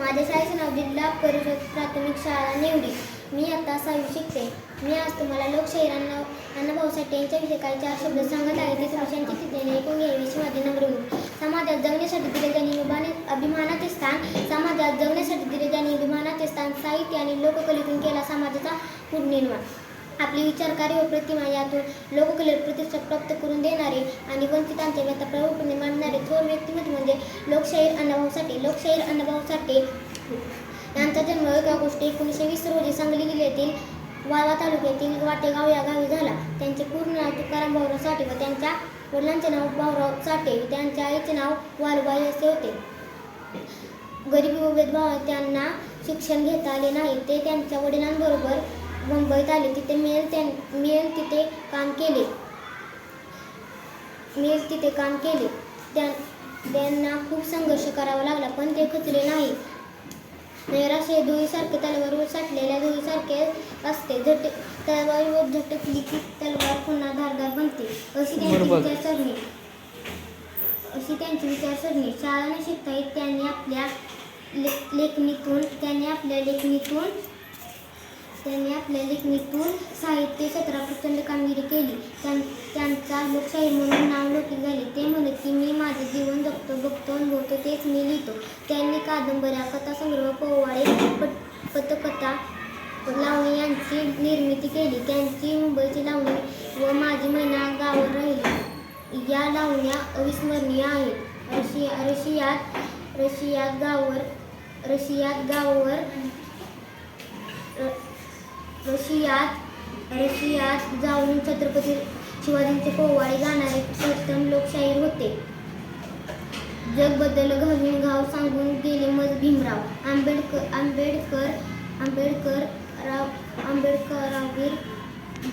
नाव जिल्हा परिषद प्राथमिक शाळा निवडी. मी आता सहावी शिकते. मी आज तुम्हाला लोकशाहीर अण्णा भाऊसाठी यांच्या यांच्याविषयी काही चार शब्द सांगत आहे. ते तुम्ही शांती तिथेने ऐकून घ्यावी? शिवाजी नम्र समाजात जगण्यासाठी दिले त्यांनी अभिमाने अभिमानाचे स्थान. समाजात जगण्यासाठी दिले त्यांनी अभिमानाचे स्थान. साहित्य आणि लोककलेतून केला समाजाचा पुनर्निर्माण आपली विचारकारी व प्रतिमा यातून लोककलेत प्रतिष्ठा प्राप्त करून देणारे आणि वंचितांच्या व्यथा प्रभावपणे मांडणारे थोर व्यक्तिमत्व म्हणजे लोकशाहीर अण्णाभाऊ साठे लोकशाहीर अण्णाभाऊ साठे यांचा जन्म एक ऑगस्ट एकोणीसशे वीस रोजी सांगली जिल्ह्यातील वाला तालुक्यातील वाटेगाव या गावी झाला. त्यांचे पूर्ण नाव तुकाराम भाऊराव साठे व त्यांच्या वडिलांचे नाव भाऊराव साठे व त्यांच्या आईचे नाव वालुबाई असे होते. गरिबी व भेदभाव त्यांना शिक्षण घेता आले नाही. ते त्यांच्या वडिलांबरोबर मुंबईत आले तिथे मिळेल त्यां मिळेल तिथे काम केले. मिळेल तिथे काम केले. त्या त्यांना खूप संघर्ष करावा लागला पण ते खचले नाही. नैराश्य धुळीसारखे तलवारवर साठलेल्या धुळीसारखे असते. झट तलवारीवर झटकली की तलवार पुन्हा धारदार बनते. अशी त्यांची. विचारसरणी. अशी त्यांची विचारसरणी. शाळा न शिकता येत त्यांनी आपल्या ले लेखणीतून त्यांनी आपल्या लेखणीतून त्यांनी आपल्या लेखणीतून साहित्य क्षेत्रात प्रचंड कामगिरी केली. त्यां त्यांचा लोकशाही म्हणून नाव लोकी झाले. ते म्हणत की मी माझे जीवन जगतो बघतो अनुभवतो तेच मी लिहितो. त्यांनी कादंबऱ्या कथासंग्रह पोवाडे पट पथकथा लावणी यांची निर्मिती केली. त्यांची मुंबईची लावणी व माझी महिना गावावर राहिली. या लावण्या अविस्मरणीय आहेत. रशिया रशियात रशियात गावावर रशियात गावावर रशियात रशियात जाऊन छत्रपती शिवाजींचे पोवाडे गाणारे प्रथम लोकशाहीर होते. जग बदल घालून घाव सांगून गेले मज भीमराव. आंबेडकर आंबेडकर आंबेडकर राव आंबेडकरावीर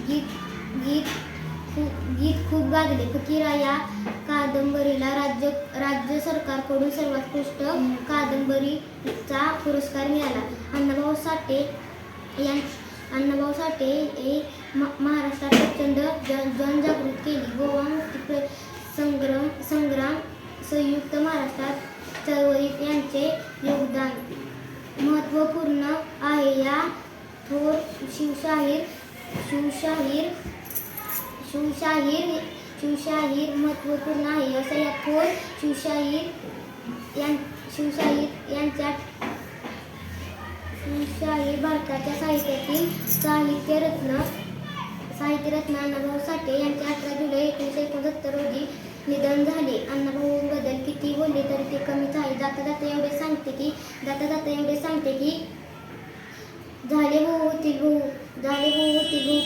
गीत गीत गीत खूप गाजले. फकीरा या कादंबरीला राज्य राज्य सरकारकडून सर्वोत्कृष्ट कादंबरीचा पुरस्कार मिळाला. अण्णाभाऊ साठे यां अण्णाभाऊ साठे हे महाराष्ट्रात प्रचंड जनजागृत केली. गोवा मुक्ती संग्राम संग्राम संयुक्त महाराष्ट्रात चळवळीत यांचे योगदान महत्त्वपूर्ण आहे. या थोर शिवशाहीर शिवशाहीर शिवशाहीर शिवशाहीर महत्त्वपूर्ण आहे. असं या थोर शिवशाहीर यां शिवशाहीर यांच्या शाही भारताच्या साहित्यातील साहित्यरत्न साहित्यरत्न अण्णाभाऊ साठे यांचे अठरा जुलै एकोणीसशे एकोणसत्तर रोजी निधन झाले. अण्णाभाऊंबद्दल किती बोलले तरी ते कमीच आहे. जाता जाता एवढे सांगते की जाता जाता एवढे सांगते की झाले भाऊ होतील भाऊ झाले भाऊ होतील भाऊ